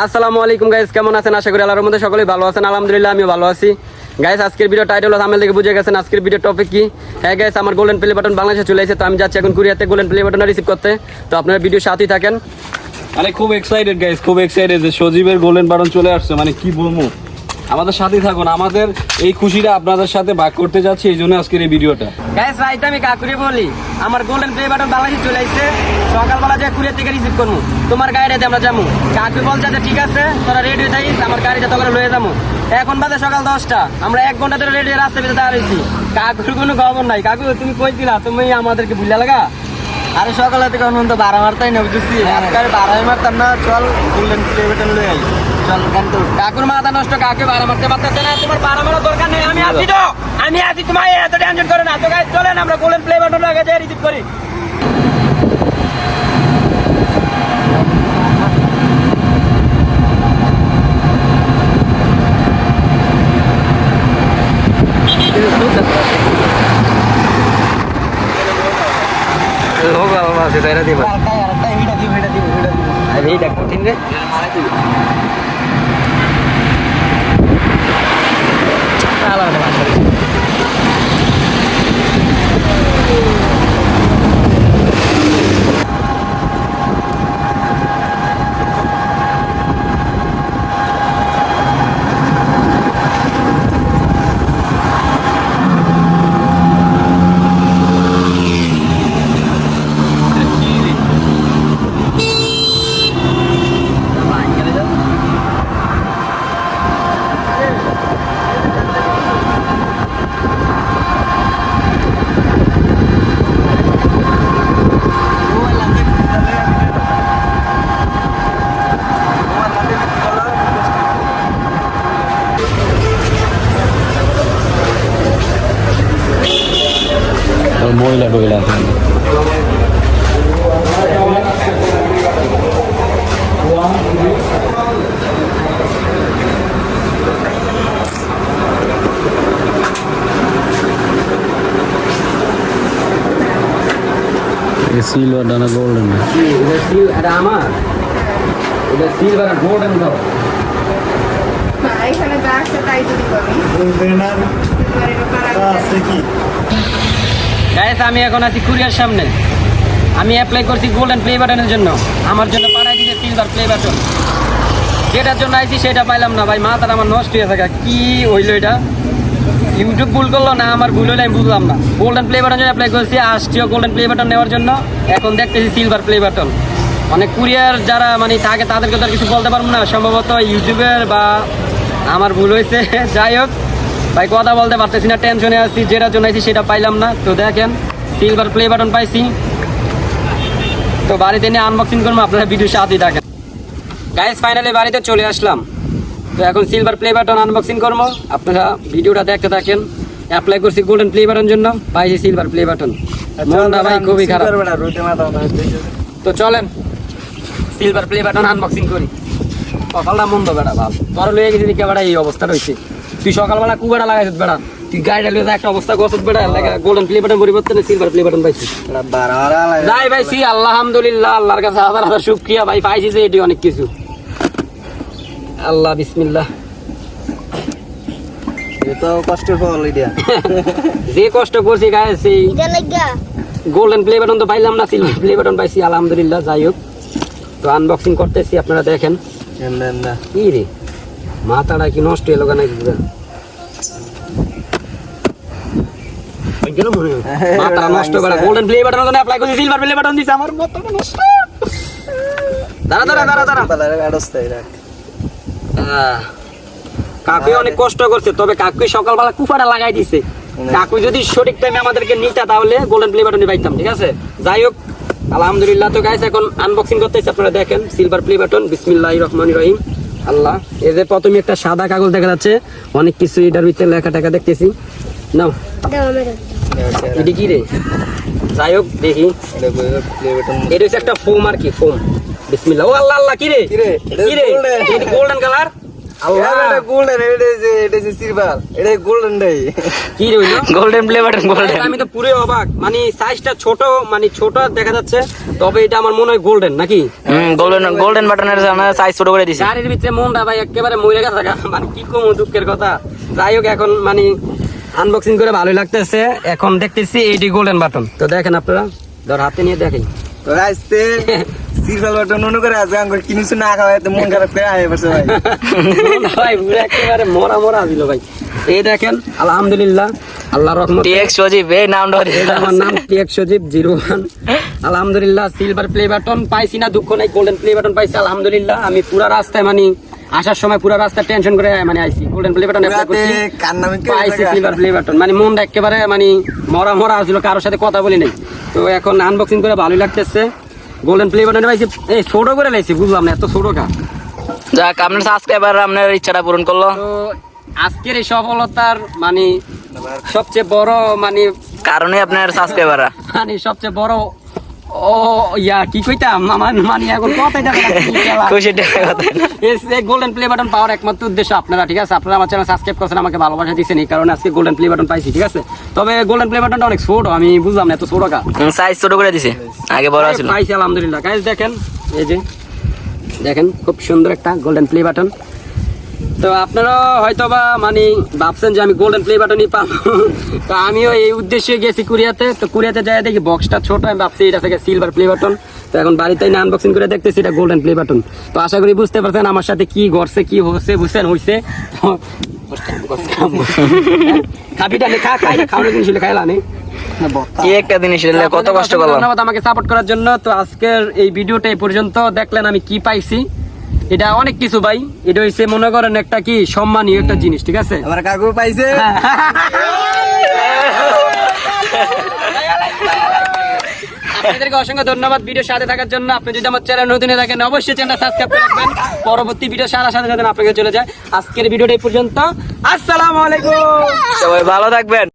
আসসালামু আলাইকুম গাইস কেমন আছেন? আশা করি আল্লাহর মধ্যে সকলেই ভালো আছেন। আলহামদুলিল্লাহ আমি ভালো আছি। গাইস আজকের ভিডিও টাইটেল থামেল থেকে বুঝে গেছেন আজকের ভিডিও টপিক কি। হ্যাঁ গাইস আমার গোল্ডেন প্লে বাটন বাংলাদেশে চলে এসেছে। তো আমি যাচ্ছি এখন কুরিয়াতে গোল্ডেন প্লে বাটন রিসিভ করতে। তো আপনারা ভিডিও সাথেই থাকেন। মানে খুব এক্সাইটেড গাইস খুব এক্সাইটেড সজীবের গোল্ডেন বাটন চলে আসছে। মানে কি বলব? আমাদের সাথেই থাকুন। আমাদের এই খুশিটা আপনাদের সাথে ভাগ করতে যাচ্ছি এই জন্য আজকের এই ভিডিওটা। গাইস রাইট আমি কাকুরি বলি। আমার গোল্ডেন প্লে বাটন বাংলাদেশে চলে এসেছে সকালবেলা যে কুরিয়ার থেকে রিসিভ করব তোমার গাড়িতে আমরা যাব কাকু বলছে যে ঠিক আছে তোরা রেডি হয়ে যাইস আমার গাড়িতে তোকে লয়ে যাব এখন বাজে সকাল দশটা। আমরা এক ঘণ্টা ধরে রেডি রাস্তা ভিতরে দাঁড়িয়েছি কাকুর কোনো খবর নাই। কাকু তুমি কইছিলা তুমি আমাদেরকে ভুলে লাগা? আরে সকালে থেকে অনন্ত বারো মারতাই না বুঝছি আজকে আর বারোই মারতাম না চল গোল্ডেন প্লে বাটন লয়ে আই। চল কিন্তু কাকুর মাথা নষ্ট কাকে বাড়া মারতে পারতেছে না? তোমার বাড়া মারার দরকার নেই আমি আসি তো। আমি আসি তোমার এত টেনশন করো না। তো গাইস চলেন আমরা গোল্ডেন প্লে বাটন আগে যাই রিসিভ করি। লোক ভালো আছে তাই না দিবা? আরেকটাই আরেকটাই ভিডিও দিব ভিডিও দিব ভিডিও দিব আমি এটা কঠিন রে। মহিলা সিলভার ডানা গোল্ডেন এটা সিল এটা আমার? এটা সিলভার আর গোল্ডেন দাও এখানে যা আছে তাই যদি করি এবার এটা পারা আছে কি? গাইস আমি এখন আছি কুরিয়ার সামনে। আমি অ্যাপ্লাই করছি গোল্ডেন প্লে বাটনের জন্য। আমার জন্য পাঠাই দিয়েছে সিলভার প্লে বাটন যেটার জন্য আইছি সেটা পাইলাম না। ভাই মাথাটা আমার নষ্ট হয়ে থাকে। কি হইল এটা? ইউটিউব ভুল করল, না, আমার ভুল হইল আমি বুঝলাম না। গোল্ডেন প্লে বাটন অ্যাপ্লাই করছি আসছিও গোল্ডেন প্লে বাটন নেওয়ার জন্য। এখন দেখতেছি সিলভার প্লে বাটন মানে কুরিয়ার যারা মানে থাকে, তাদেরকে তো আর কিছু বলতে পারব না। সম্ভবত ইউটিউবের বা আমার ভুল হয়েছে, যাই হোক। ভাই, কথা বলতে পারতেছি না টেনশনে আছি, যেটার জন্য সেটা পাইলাম না। তো দেখেন সিলভার প্লে বাটন পাইছি। তো বাড়িতে নিয়ে আনবক্সিং করব, আপনারা ভিডিও সাথেই থাকেন। গাইস ফাইনালি বাড়িতে চলে আসলাম। তো এখন সিলভার প্লে বাটন আনবক্সিং করব। আপনারা ভিডিওটা দেখতে থাকেন। অ্যাপ্লাই করছি গোল্ডেন প্লে বাটন জন্য। পাইছি সিলভার প্লে বাটন মনটা ভাই খুবই খারাপ। তো চলেন। সিলভার প্লে বাটন আনবক্সিং করি। সকালটা মন্দ বেড়া ভাব তোর লয়ে গেছি দেখে বেড়া এই অবস্থা রয়েছে। তুই সকালবেলা কু বেড়া লাগাইছিস বেড়া। তুই গাড়িটা লয়ে একটা অবস্থা করছিস বেড়া। গোল্ডেন প্লে বাটন পরিবর্তনে সিলভার প্লে বাটন পাইছি। বারো যাই ভাই সি আলহামদুলিল্লাহ আল্লাহর কাছে হাজার হাজার শুক্রিয়া। ভাই পাইছি যে এটি অনেক কিছু। আল্লাহ বিসমিল্লাহ। এত কষ্টের ফল এটা। যে কষ্ট করছি গায়ে সেই গোল্ডেন প্লে বাটন তো পাইলাম না সিলভার প্লে বাটন পাইছি আলহামদুলিল্লাহ যাই হোক। তো আনবক্সিং করতেছি আপনারা দেখেন। কি রে? মাথাটা কি নষ্ট এলো কেন মনে হয়। মাথা নষ্ট করে। গোল্ডেন প্লে বাটন তো অ্যাপ্লাই করছি সিলভার প্লে বাটন দিছে আমার নষ্ট। দাঁড়া দাঁড়া দাঁড়া দাঁড়া। কাকু অনেক কষ্ট করছে তবে কাকু সকালবেলা কুফাটা লাগাই দিছে। কাকু যদি সঠিক টাইমে আমাদেরকে নিতা তাহলে গোল্ডেন প্লে বাটনে পাইতাম ঠিক আছে? যাই হোক আলহামদুলিল্লাহ তো গাইস এখন আনবক্সিং করতেছি আপনারা দেখেন সিলভার প্লে বাটন বিসমিল্লাহির রহমানির রহিম। আল্লাহ এই যে প্রথমে একটা সাদা কাগজ দেখা যাচ্ছে অনেক কিছু এটার ভিতরে লেখা টাকা দেখতেছি। নাও। এটি কি রে? যাই হোক দেখি। এটা হচ্ছে একটা ফোম আর কি ফোম বিসমিল্লাহ। ও আল্লাহ আল্লাহ কি রে কি রে? এটা কি রে golden। এটি গোল্ডেন কালার আল্লাহ। এটা গোল্ডেন এটা যে এটা যে সিলভার এটা গোল্ডেন ডাই কি রইল গোল্ডেন প্লে গোল্ডেন আমি তো পুরো অবাক। মানে সাইজটা ছোট মানে ছোট দেখা যাচ্ছে তবে এটা আমার মনে হয় গোল্ডেন নাকি? হুম গোল্ডেন গোল্ডেন বাটনের সাইজ ছোট করে দিছে। গাড়ির ভিতরে মনটা ভাই একেবারে মরে গেছে মানে কি কম দুঃখের কথা। যাই হোক এখন মানে আনবক্সিং করে ভালোই লাগতেছে। এখন দেখতেছি এইটি গোল্ডেন বাটন তো দেখেন আপনারা ধর হাতে নিয়ে দেখেন। তো রাইতে সিলভার বাটন মনে করে আজকে আঙ্গুর কিনুছু না খাওয়া তো মন খারাপ করে আয় বসে ভাই। ভাই পুরো একেবারে মরা মরা দিল ভাই। এই দেখেন আলহামদুলিল্লাহ আল্লাহ রহমত টিএক্স সজীব এই নামটা এটা আমার নাম টিএক সজীব জিরো ওয়ান। আলহামদুলিল্লাহ সিলভার প্লে বাটন পাইছি না দুঃখ নাই গোল্ডেন প্লে বাটন পাইছি আলহামদুলিল্লাহ। আমি পুরা রাস্তায় মানে আসার সময় পুরা রাস্তা টেনশন করে মানে আইছি গোল্ডেন প্লে বাটন অ্যাপ্লাই করছি। পাইছি সিলভার প্লে বাটন মানে মনটা একেবারে মানে মরা মরা আসছিল কারোর সাথে কথা বলি নাই। তো এখন আনবক্সিং করে ভালোই লাগতেছে। গোল্ডেন প্লে বাটন পাইছি। এই ছোট করে লাইছি বুঝলাম না এত ছোট কা যাক আপনার সাবস্ক্রাইবার আপনার ইচ্ছাটা পূরণ করল। তো আজকের এই সফলতার মানে সবচেয়ে বড় মানে কারণে আপনার সাবস্ক্রাইবার মানে সবচেয়ে বড় ও ইয়া কি কইতাম আমার মানে এখন কথাই দেখে খুশি গোল্ডেন প্লে বাটন পাওয়ার একমাত্র উদ্দেশ্য আপনারা ঠিক আছে আপনারা আমার চ্যানেল সাবস্ক্রাইব করছেন আমাকে ভালোবাসা দিচ্ছেন এই কারণে আজকে গোল্ডেন প্লে বাটন পাইছি ঠিক আছে? তবে গোল্ডেন প্লে বাটনটা অনেক ছোট আমি বুঝলাম না এত ছোট কা? সাইজ ছোট করে দিছে আগে বড় ছিল পাইছি আলহামদুলিল্লাহ। দেখেন এই যে দেখেন খুব সুন্দর একটা গোল্ডেন প্লে বাটন তো আপনারা হয়তো বা মানে ভাবছেন যে আমি গোল্ডেন প্লে বাটনই পাবো। তো আমিও এই উদ্দেশ্যে গেছি কুরিয়াতে। তো কুরিয়াতে যাই দেখি বক্সটা ছোট আমি ভাবছি এটা থেকে সিলভার প্লে বাটন তো এখন বাড়িতে না আনবক্সিং করে দেখতেছি এটা গোল্ডেন প্লে বাটন তো আশা করি বুঝতে পারছেন আমার সাথে কি ঘটছে কি হচ্ছে বুঝছেন হইছে। খাবিটা নে খাই খাওয়ানো জিনিস খাইলা নে। কি একটা জিনিস কত কষ্ট করলাম। ধন্যবাদ আমাকে সাপোর্ট করার জন্য। তো আজকের এই ভিডিওটা এই পর্যন্ত। দেখলেন আমি কি পাইছি। এটা অনেক কিছু ভাই। এটা হইছে মনে করেন একটা কি সম্মানীয় একটা জিনিস ঠিক আছে? আমার কাকু পাইছে। আপনাদেরকে অসংখ্য ধন্যবাদ ভিডিও সাথে থাকার জন্য। আপনি যদি আমার চ্যানেল নতুন থাকেন অবশ্যই চ্যানেল সাবস্ক্রাইব করে রাখবেন। পরবর্তী ভিডিও সারা সাথে সাথে আপনাকে চলে যায়। আজকের ভিডিওটা এই পর্যন্ত। আসসালামু আলাইকুম। সবাই ভালো থাকবেন।